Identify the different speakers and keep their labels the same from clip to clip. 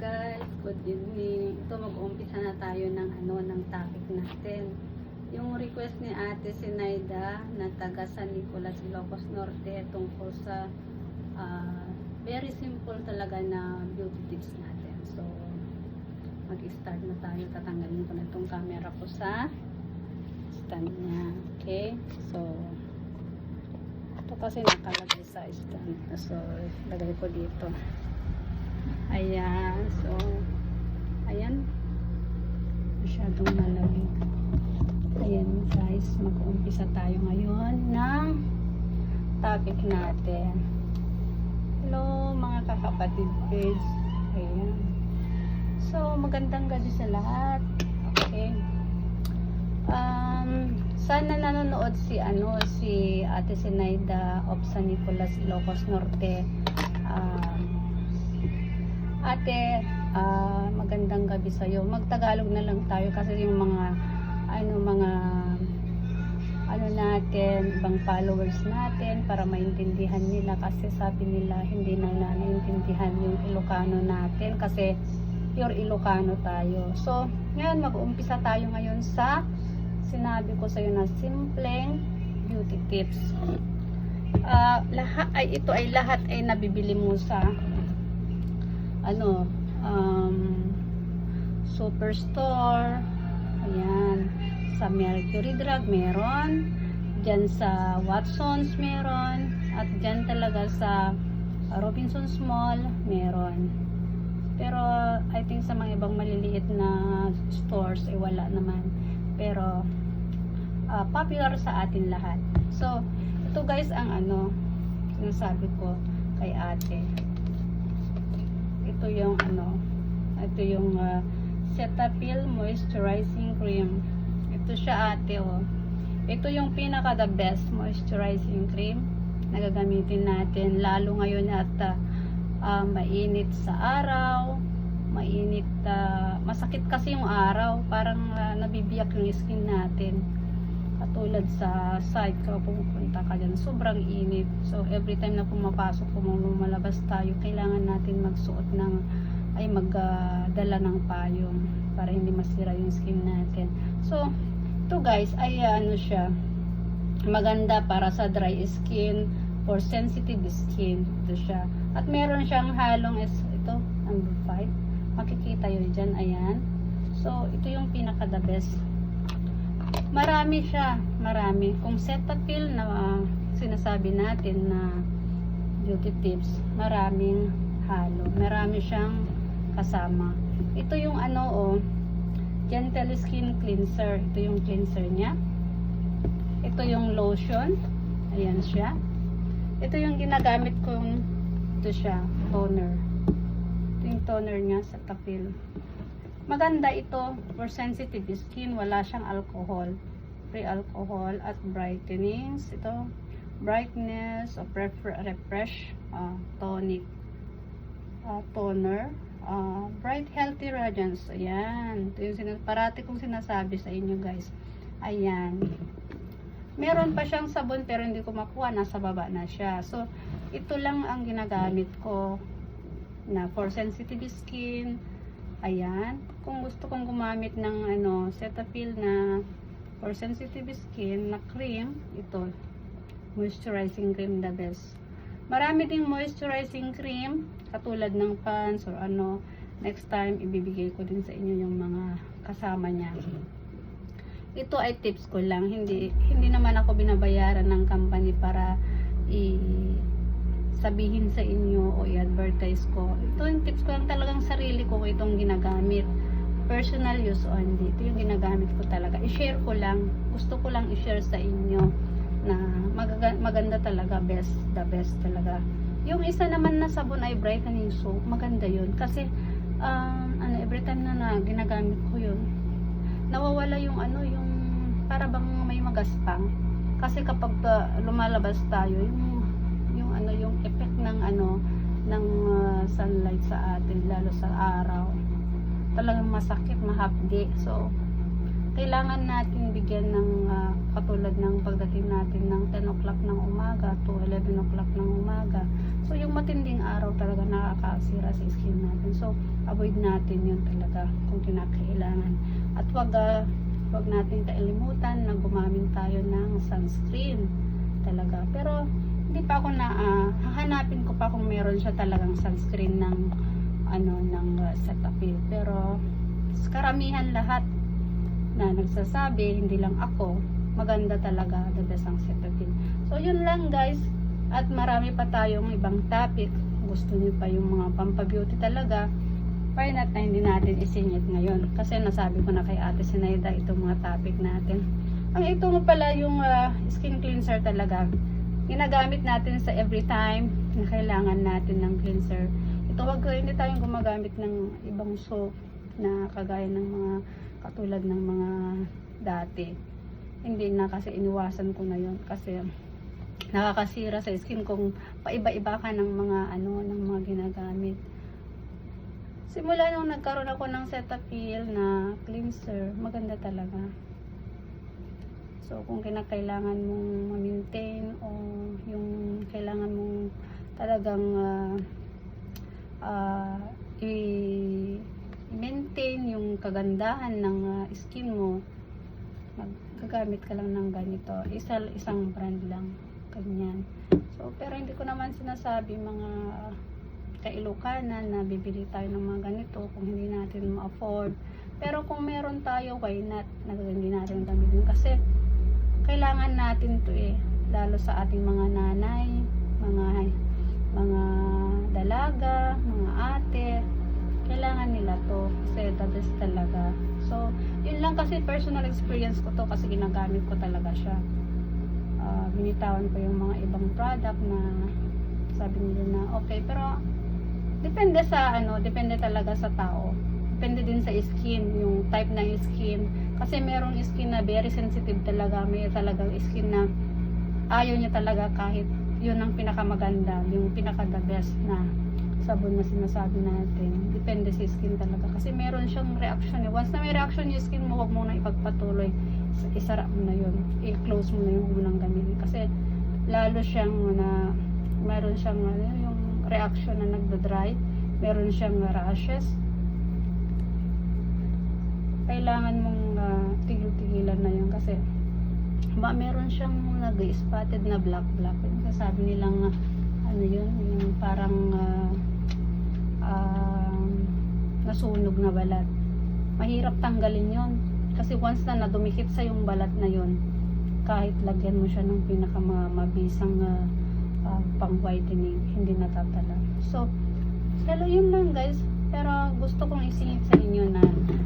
Speaker 1: guys, good evening. Ito mag-uumpisa na tayo ng ano ng topic natin. Yung request ni Ate Sinaida na taga San Nicolas, Ilocos Norte tungkol sa ah, very simple talaga na beauty tips natin. So, mag-start na tayo. Tatanggalin ko na itong camera ko sa stand niya. Okay? So, ito kasi nakalagay sa stand. So, lagay ko dito. Ayan. So, ayan. Masyadong malamig. Ayan guys, mag-uumpisa tayo ngayon ng topic natin. Hello mga kakapatid page. Ayan. So, magandang gabi sa lahat. Okay. Um, sana nanonood si ano si Ate Sinaida of San Nicolas, Ilocos Norte. Um, Ate, ah, magandang gabi sa iyo. Magtagalog na lang tayo kasi yung mga ano mga ano natin, ibang followers natin para maintindihan nila kasi sabi nila hindi na nila naintindihan yung Ilocano natin kasi pure Ilocano tayo. So, ngayon mag-uumpisa tayo ngayon sa sinabi ko sa iyo na simpleng beauty tips. Ah, lahat ay ito ay lahat ay nabibili mo sa ano, um, superstore, ayan, sa Mercury Drug meron, dyan sa Watson's meron, at dyan talaga sa Robinson's Mall meron. Pero, I think sa mga ibang maliliit na stores, ay wala naman. Pero, ah, popular sa atin lahat. So, ito guys ang ano, sinasabi ko kay ate ito yung ano ito yung uh, Cetaphil moisturizing cream. Ito siya ate oh. Ito yung pinaka the best moisturizing cream na gagamitin natin lalo ngayon at uh, uh, mainit sa araw mainit uh, masakit kasi yung araw. Parang uh, nabibiyak yung skin natin katulad sa site ko pupunta ka dyan. Sobrang init. So every time na pumapasok kung lumalabas tayo kailangan natin magsuot ng ay magdala ng payong para hindi masira yung skin natin. So ito guys ay uh, ano siya maganda para sa dry skin for sensitive skin ito siya. At meron siyang halong is ito number 5 makikita yun dyan ayan. So ito yung pinaka the best marami siya marami. Kung Cetaphil na uh, sinasabi natin na beauty tips maraming halo. Marami siyang kasama. Ito yung ano oh gentle skin cleanser. Ito yung cleanser niya. Ito yung lotion. Ayan siya. Ito yung ginagamit kong ito siya toner. Ito yung toner niya sa tapil maganda ito for sensitive skin. Wala siyang alcohol free alcohol at brightenings ito brightness of refresh uh, tonic uh, toner. Uh, bright healthy radiance. Ayan. Ito yung sinas parati kong sinasabi sa inyo guys. Ayan. Meron pa siyang sabon pero hindi ko makuha. Nasa baba na siya. So ito lang ang ginagamit ko na for sensitive skin Ayan. Kung gusto kong gumamit ng ano, Cetaphil na for sensitive skin na cream, ito. Moisturizing cream the best. Marami ding moisturizing cream, katulad ng pants or ano. Next time, ibibigay ko din sa inyo yung mga kasama niya. Ito ay tips ko lang. Hindi, hindi naman ako binabayaran ng company para i sabihin sa inyo o i-advertise ko. Ito yung tips ko lang talagang sarili ko itong ginagamit. Personal use only. Ito yung ginagamit ko talaga. I-share ko lang. Gusto ko lang i-share sa inyo na magaga- maganda talaga. Best, the best talaga. Yung isa naman na sabon ay brightening soap. Maganda yun. Kasi, um, ano, every time na, na ginagamit ko yun, nawawala yung ano, yung para bang may magaspang. Kasi kapag uh, lumalabas tayo, yung ano yung effect ng ano ng uh, sunlight sa atin lalo sa araw talagang masakit mahapdi so kailangan natin bigyan ng ah, katulad ng pagdating natin ng 10 o'clock ng umaga to 11 o'clock ng umaga. So, yung matinding araw talaga nakakasira sa skin natin. So, avoid natin yun talaga kung kinakailangan. At wag, ah, wag natin kailimutan na gumamit tayo ng sunscreen talaga. Pero, hindi pa ako na, ah, hahanapin ko pa kung meron siya talagang sunscreen ng ano ng uh, Cetaphil. Pero karamihan lahat na nagsasabi, hindi lang ako, maganda talaga the best ang Cetaphil. So yun lang guys. At marami pa tayong ibang topic. Gusto niyo pa yung mga pampabeauty talaga. Why not na hindi natin isingit ngayon? Kasi nasabi ko na kay Ate Sinaida itong mga topic natin. Ang ito mo pala yung ah, skin cleanser talaga. Ginagamit natin sa every time na kailangan natin ng cleanser. Ito wag hindi tayong gumagamit ng ibang soap na kagaya ng mga katulad ng mga dati. Hindi na kasi iniwasan ko na yon kasi nakakasira sa skin kung paiba-iba ka ng mga ano ng mga ginagamit. Simula nung nagkaroon ako ng Cetaphil na cleanser, maganda talaga. So, kung kinakailangan mong ma-maintain o yung kailangan mong talagang ah, i- i-maintain yung kagandahan ng ah, skin mo, magagamit ka lang ng ganito. Isa, isang brand lang. Ganyan. So, pero hindi ko naman sinasabi mga kailukanan na bibili tayo ng mga ganito kung hindi natin ma-afford. Pero kung meron tayo, why not? Nagagandi natin gamitin. Kasi, kailangan natin to eh. Lalo sa ating mga nanay, mga mga dalaga, mga ate, kailangan nila to kasi the best talaga. So, yun lang kasi personal experience ko to kasi ginagamit ko talaga siya. Ah, binitawan ko yung mga ibang product na sabi nila na okay, pero depende sa ano, depende talaga sa tao. Depende din sa skin, yung type ng skin. Kasi merong skin na very sensitive talaga, may talagang skin na ayaw niya talaga kahit yun ang pinakamaganda, yung pinaka the best na sabon na sinasabi natin. Depende sa skin talaga. Kasi meron siyang reaction. eh. Once na may reaction yung skin mo, huwag mo na ipagpatuloy. Isara mo na yun. I-close mo na yung unang gamitin. Kasi lalo siyang na meron siyang ano, yung reaction na nagda-dry. Meron siyang rashes. Kailangan mong tigil-tigilan na yun kasi ba meron siyang nag-spotted na black black. Yung sabi nilang ah, ano yun, yung parang ah, ah, nasunog na balat. Mahirap tanggalin yon Kasi once na nadumikit sa yung balat na yon kahit lagyan mo siya ng pinakamabisang uh, pang whitening, hindi natatala. So, hello yun lang guys. Pero gusto kong isingit sa inyo na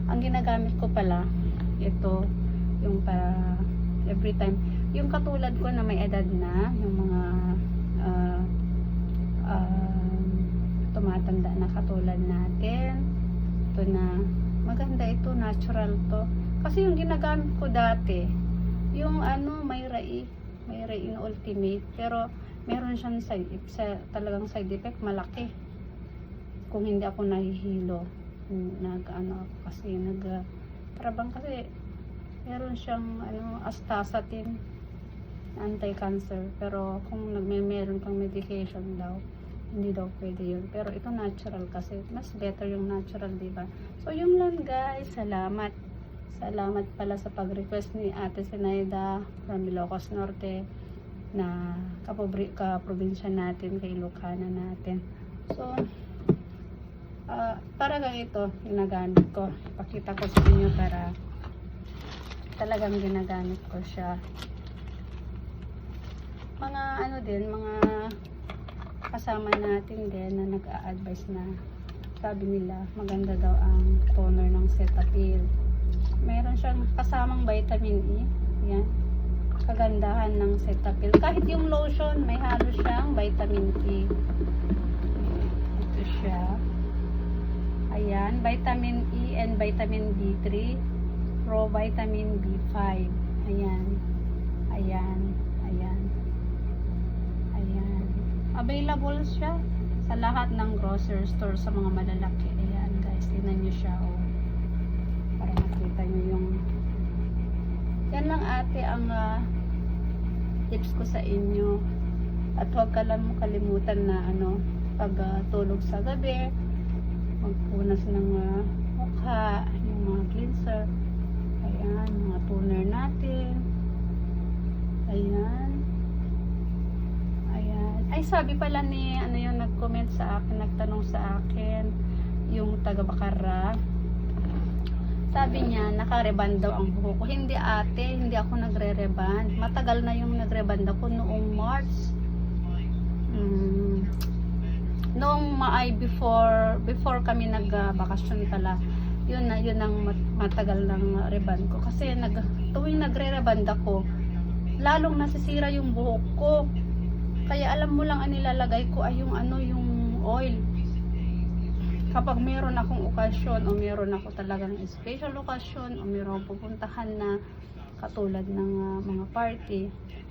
Speaker 1: ang ginagamit ko pala, ito, yung para every time, yung katulad ko na may edad na, yung mga ah, ah, tumatanda na katulad natin, ito na, maganda ito, natural to. Kasi yung ginagamit ko dati, yung ano, may rai, may rai ultimate, pero meron siyang side effect, talagang side effect malaki. Kung hindi ako nahihilo, nag ano kasi nag uh, para bang kasi meron siyang ano astaxanthin anti-cancer. Pero kung nagme meron kang medication daw hindi daw pwede yun. Pero ito natural kasi. Mas better yung natural di ba? So yun lang guys. Salamat. Salamat pala sa pag-request ni Ate Sinaida from Ilocos Norte na kapobri, kaprobinsya natin kay Ilocana natin. So ah talagang ito ginagamit ko. Pakita ko sa inyo para talagang ginagamit ko siya. Mga ano din mga kasama natin din na nag-a-advise na sabi nila maganda daw ang toner ng Cetaphil. Meron siyang kasamang vitamin E yan. Kagandahan ng Cetaphil. Kahit yung lotion may halo siyang vitamin E. Ito siya ayan vitamin E and vitamin B3 pro vitamin B5 ayan ayan ayan ayan. Available siya sa lahat ng grocery store sa mga malalaki. Ayan guys tingnan nyo siya oh. Para makita nyo yung Yan lang ate ang ah, tips ko sa inyo. At huwag ka lang kalimutan na ano, pag ah, tulog sa gabi, magpunas ng ah, mukha, yung mga cleanser. Ayan, mga toner natin. Ayan. Ayan. Ay, sabi pala ni, ano yung nag-comment sa akin, nagtanong sa akin, yung taga-Bakara. Sabi niya, nakareban daw ang buhok ko. Hindi ate, hindi ako nagre-reban. Matagal na yung nagreban ako noong March. Mm, noong maay before before kami nagbakasyon pala yun na yun ang mat- matagal ng reban ko. Kasi nag tuwing nagre-reban ako lalong nasisira yung buhok ko. Kaya alam mo lang ang nilalagay ko ay yung ano yung oil. Kapag meron akong okasyon o meron ako talagang special okasyon o meron pupuntahan na katulad ng ah, mga party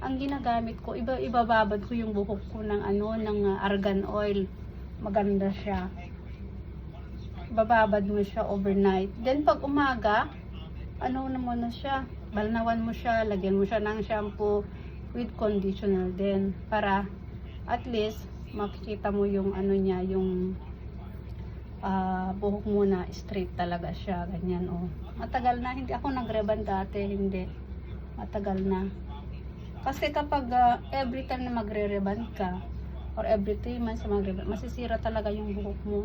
Speaker 1: ang ginagamit ko iba ibababad ko yung buhok ko ng ano ng ah, argan oil maganda siya. Bababad mo siya overnight. Then pag umaga ano naman na siya? Balnawan mo siya lagyan mo siya ng shampoo with conditioner din para at least makikita mo yung ano niya yung ah, buhok mo na straight talaga siya ganyan oh. Matagal na. Hindi ako nagreban dati hindi. Matagal na. Kasi kapag ah, every time na magre-reban ka or every 3 months magre masisira talaga yung buhok mo.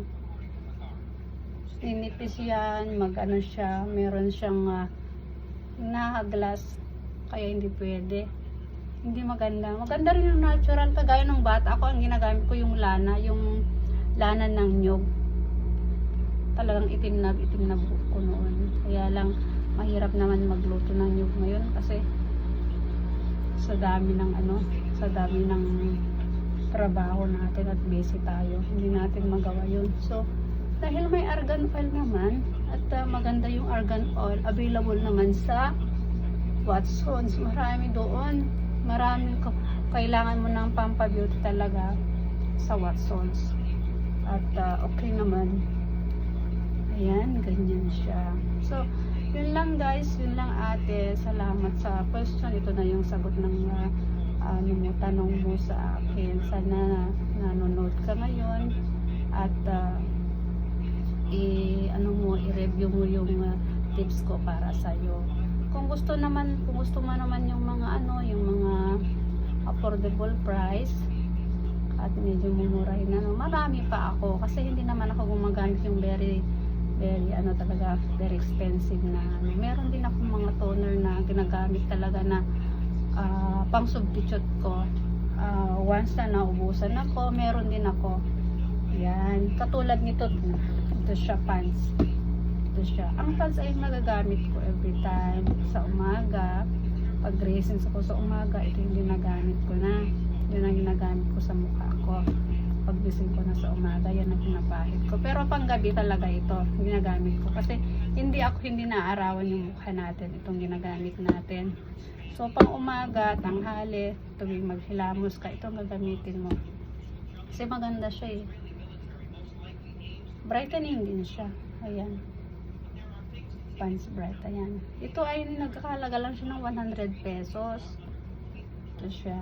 Speaker 1: Ninipis yan mag ano siya meron siyang uh, nahaglas kaya hindi pwede. Hindi maganda. Maganda rin yung natural kagaya ng bata ako ang ginagamit ko yung lana yung lana ng nyog. Talagang itim na itim na buhok ko noon. Kaya lang mahirap naman magluto ng nyog ngayon kasi sa dami ng ano sa dami ng trabaho natin at busy tayo. Hindi natin magawa yun. So dahil may argan oil naman at uh, maganda yung argan oil available naman sa Watsons. Marami doon. Marami kailangan mo ng pampabeauty talaga sa Watsons. At uh, okay naman. Ayan ganyan siya. So yun lang guys. Yun lang ate. Salamat sa question. Ito na yung sagot ng uh, ano mo tanong mo sa akin sana nanonood ka ngayon at uh, i ano mo i-review mo yung uh, tips ko para sa iyo. Kung gusto naman, kung gusto mo naman yung mga ano, yung mga affordable price at medyo mumurahin na no, marami pa ako kasi hindi naman ako gumagamit yung very very ano talaga very expensive na ano. Meron din ako mga toner na ginagamit talaga na ah, pang substitute ko. Ah, once na naubusan ako, meron din ako. Yan, katulad nito. Ito siya pants. Ito siya. Ang pants ay magagamit ko every time. Sa umaga pag racing ako sa umaga ito yung ginagamit ko na. Yun ang ginagamit ko sa mukha ko. Pag gising ko na sa umaga yan ang pinapahid ko. Pero pang gabi talaga ito ginagamit ko. Kasi hindi ako hindi naaarawan yung mukha natin itong ginagamit natin so pang umaga tanghali tuwing maghilamos ka itong gagamitin mo kasi maganda siya eh brightening din siya. Ayan. Pants bright. Ayan. Ito ay nagkakalaga lang siya ng 100 pesos. Ito siya.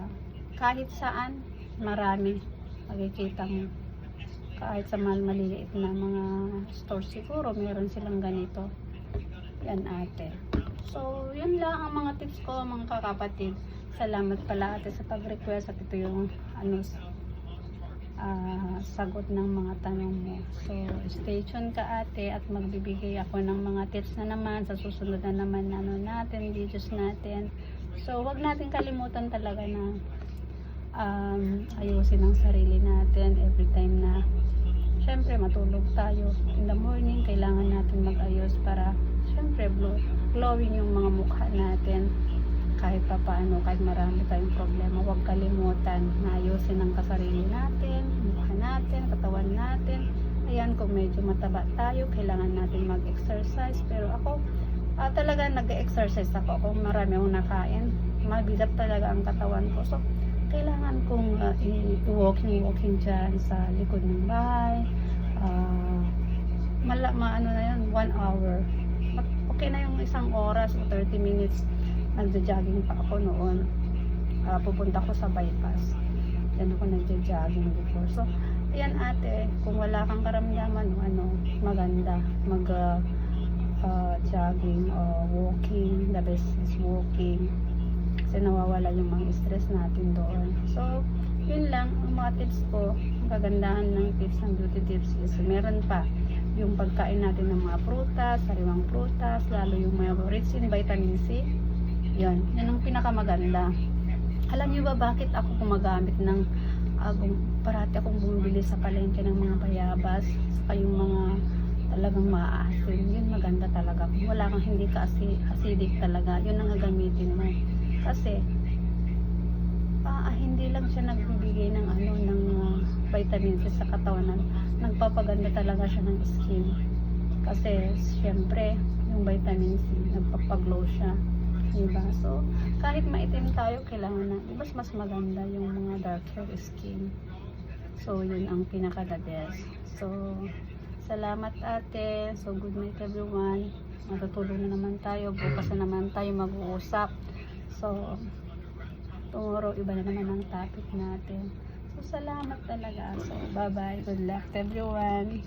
Speaker 1: Kahit saan, marami. Makikita mo. Kahit sa mal maliliit na mga store siguro, meron silang ganito. Yan ate. So, yun lang ang mga tips ko, mga kakapatid. Salamat pala ate sa pag-request at ito yung ano, ah, sagot ng mga tanong mo. So, stay tuned ka ate at magbibigay ako ng mga tips na naman sa susunod na naman na ano natin, videos natin. So, wag natin kalimutan talaga na um, ayusin ang sarili natin every time na syempre matulog tayo. In the morning, kailangan natin mag-ayos para syempre glow, glowing yung mga mukha natin kahit pa paano, kahit marami tayong problema, huwag kalimutan na ayusin ang kasarili natin, mukha natin, katawan natin. Ayan, kung medyo mataba tayo, kailangan natin mag-exercise. Pero ako, ah, talaga nag-exercise ako. Kung marami akong nakain, mabigat talaga ang katawan ko. So, kailangan kong uh, i-walking-walking dyan sa likod ng bahay. Ah, mala, ma, ano na yun, one hour. Okay na yung isang oras o 30 minutes nagja-jogging pa ako noon. Ah, pupunta ko sa bypass. Yan ako nagja-jogging before. So, ayan ate, kung wala kang karamdaman, ano, maganda. Mag ah, ah, jogging or walking. The best is walking. Kasi nawawala yung mga stress natin doon. So, yun lang, ang mga tips ko, ang kagandahan ng tips ng beauty tips is meron pa yung pagkain natin ng mga prutas, sariwang prutas, lalo yung mga rich in vitamin C. Yun, yun ang pinakamaganda. Alam niyo ba bakit ako gumagamit ng agong parati akong bumibili sa palengke ng mga bayabas, saka yung mga talagang maaasin. Yun maganda talaga. Kung wala kang hindi ka acidic talaga, yun ang gagamitin mo. Kasi ah, hindi lang siya nagbibigay ng ano ng ah, vitamin C sa katawan. Nagpapaganda talaga siya ng skin. Kasi syempre yung vitamin C nagpapaglow siya. Diba? So kahit maitim tayo kailangan na mas mas maganda yung mga darker skin. So yun ang pinaka the best. So salamat ate. So good night everyone. Matutulog na naman tayo. Bukas na naman tayo mag-uusap. So tomorrow iba na naman ang topic natin. So, salamat talaga. So, bye-bye. Good luck everyone.